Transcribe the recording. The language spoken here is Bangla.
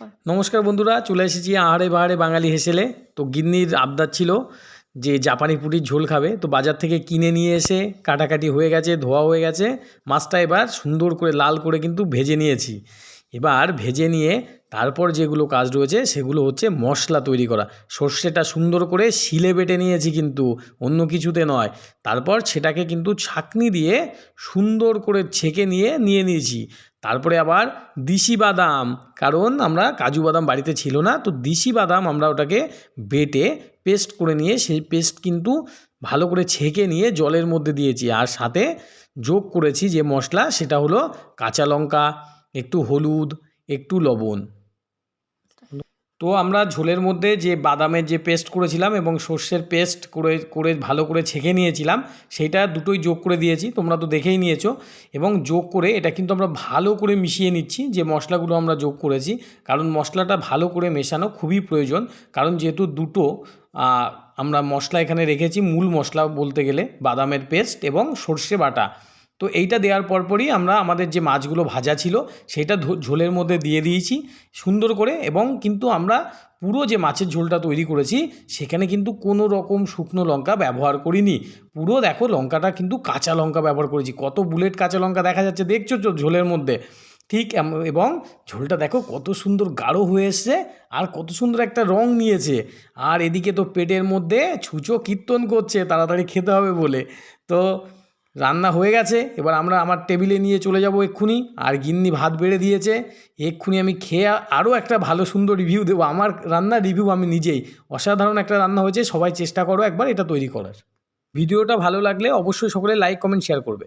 নমস্কার বন্ধুরা, চলে এসেছি আহারে বাহারে বাঙালি হেসেলে। তো গিন্নির আবদার ছিল যে জাপানি পুটির ঝোল খাবে। তো বাজার থেকে কিনে নিয়ে এসে কাটাকাটি হয়ে গেছে, ধোয়া হয়ে গেছে। মাছটা এবার সুন্দর করে লাল করে কিন্তু ভেজে নিয়েছি। এবার ভেজে নিয়ে তারপর যেগুলো কাজ রয়েছে সেগুলো হচ্ছে মশলা তৈরি করা। সর্ষেটা সুন্দর করে শিলে বেটে নিয়েছি কিন্তু, অন্য কিছুতে নয়। তারপর সেটাকে কিন্তু ছাঁকনি দিয়ে সুন্দর করে ছেঁকে নিয়ে নিয়ে নিয়েছি। তারপরে আবার দিশি বাদাম, কারণ আমরা কাজু বাদাম বাড়িতে ছিল না, তো দিশি বাদাম আমরা ওটাকে বেটে পেস্ট করে নিয়ে সেই পেস্ট কিন্তু ভালো করে ছেঁকে নিয়ে জলের মধ্যে দিয়েছি। আর সাথে যোগ করেছি যে মশলা, সেটা হলো কাঁচা লঙ্কা একটু হলুদ, একটু লবণ। তো আমরা ঝোলের মধ্যে যে বাদামের যে পেস্ট করেছিলাম এবং সর্ষের পেস্ট করে করে ভালো করে ছেঁকে নিয়েছিলাম সেইটা দুটোই যোগ করে দিয়েছি, তোমরা তো দেখেই নিয়েছো। এবং যোগ করে এটা কিন্তু আমরা ভালো করে মিশিয়ে নিচ্ছি, যে মশলাগুলো আমরা যোগ করেছি। কারণ মশলাটা ভালো করে মেশানো খুবই প্রয়োজন। কারণ যেহেতু দুটো আমরা মশলা এখানে রেখেছি, মূল মশলা বলতে গেলে বাদামের পেস্ট এবং সর্ষে বাটা। তো এইটা দেওয়ার পরপরই আমরা আমাদের যে মাছগুলো ভাজা ছিল, সেটা ঝোলের মধ্যে দিয়ে দিয়েছি সুন্দর করে এবং কিন্তু আমরা পুরো যে মাছের ঝোলটা তৈরি করেছি, সেখানে কিন্তু কোনো রকম শুকনো লঙ্কা ব্যবহার করিনি। পুরো দেখো লঙ্কাটা কিন্তু কাঁচা লঙ্কা ব্যবহার করেছি। কত বুলেট কাঁচা লঙ্কা দেখা যাচ্ছে, দেখছ ঝোলের মধ্যে? ঠিক এবং ঝোলটা দেখো কত সুন্দর গাঢ় হয়ে এসছে আর কত সুন্দর একটা রং নিয়েছে। আর এদিকে তো পেটের মধ্যে ছুঁচো কীর্তন করছে, তাড়াতাড়ি খেতে হবে বলে। তো রান্না হয়ে গেছে, এবার আমরা আমার টেবিলে নিয়ে চলে যাব এক্ষুনি। আর গিন্নি ভাত বেড়ে দিয়েছে। এক্ষুনি আমি খেয়ে আরও একটা ভালো সুন্দর রিভিউ দেবো। আমার রান্নার রিভিউ আমি নিজেই। অসাধারণ একটা রান্না হয়েছে, সবাই চেষ্টা করো একবার এটা তৈরি করার। ভিডিওটা ভালো লাগলে অবশ্যই সকলে লাইক কমেন্ট শেয়ার করবে।